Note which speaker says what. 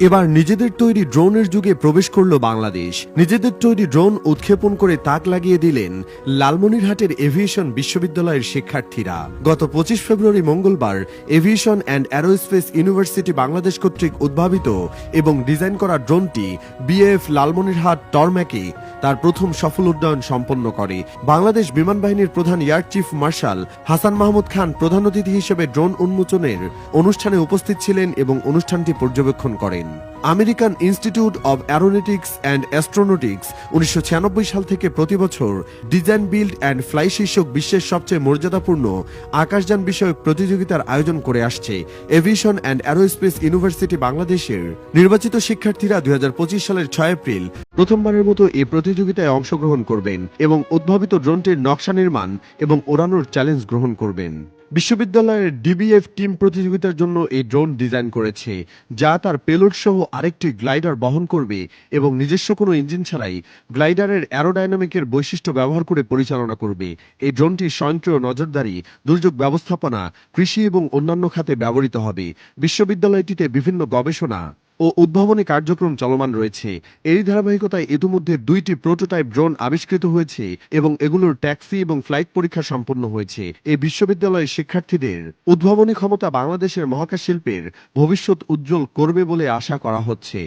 Speaker 1: এবার নিজেদের তৈরি ড্রোনের যুগে প্রবেশ করল বাংলাদেশ। নিজেদের তৈরি ড্রোন উৎক্ষেপণ করে তাক লাগিয়ে দিলেন লালমনিরহাটের এভিয়েশন বিশ্ববিদ্যালয়ের শিক্ষার্থীরা। গত পঁচিশ ফেব্রুয়ারি মঙ্গলবার aviation and aerospace university Bangladesh কর্তৃক উদ্ভাবিত এবং ডিজাইন করা ড্রোনটি বিএফ লালমনিরহাট টরম্যাকে তার প্রথম সফল উড্ডয়ন সম্পন্ন করে। বাংলাদেশ বিমান বাহিনীর প্রধান air chief marshal Hasan Mahmud Khan প্রধান অতিথি হিসেবে ড্রোন উন্মোচনের অনুষ্ঠানে উপস্থিত ছিলেন এবং অনুষ্ঠানটি পর্যবেক্ষণ করেন। American institute of aeronautics and astronautics উনিশশো ছিয়ানব্বই সাল থেকে প্রতি বছর ডিজাইন বিল্ড অ্যান্ড ফ্লাই শীর্ষক বিশ্বের সবচেয়ে মর্যাদাপূর্ণ আকাশযান বিষয়ক প্রতিযোগিতার আয়োজন করে আসছে এভিয়েশন অ্যান্ড অ্যারোস্পেস ইউনিভার্সিটি বাংলাদেশের নির্বাচিত শিক্ষার্থীরা দুই হাজার পঁচিশ সালের ছয় এপ্রিল প্রথমবারের মতো এই প্রতিযোগিতায় অংশগ্রহণ করবেন এবং উদ্ভাবিত ড্রোনটির নকশা নির্মাণ এবং ওড়ানোর চ্যালেঞ্জ গ্রহণ করবেন। বিশ্ববিদ্যালয়ের ডিবিএফ টিম প্রতিযোগিতার জন্য এই ড্রোন ডিজাইন করেছে, যা তার পেলোড সহ আরেকটি গ্লাইডার বহন করবে এবং নিজস্ব কোনো ইঞ্জিন ছাড়াই গ্লাইডারের অ্যারোডাইনামিকের বৈশিষ্ট্য ব্যবহার করে পরিচালনা করবে। এই ড্রোনটি স্বয়ংক্রিয় নজরদারি, দুর্যোগ ব্যবস্থাপনা, কৃষি এবং অন্যান্য খাতে ব্যবহৃত হবে। বিশ্ববিদ্যালয়টিতে বিভিন্ন গবেষণা ও উদ্ভাবনী কার্যক্রম চলমান রয়েছে। এই ধারাবাহিকতায় ইতিমধ্যে দুইটি প্রোটোটাইপ ড্রোন আবিষ্কৃত হয়েছে এবং এগুলোর ট্যাক্সি এবং ফ্লাইট পরীক্ষা সম্পন্ন হয়েছে। এই বিশ্ববিদ্যালয়ের শিক্ষার্থীদের উদ্ভাবনী ক্ষমতা বাংলাদেশের মহাকাশ শিল্পের ভবিষ্যৎ উজ্জ্বল করবে বলে আশা করা হচ্ছে।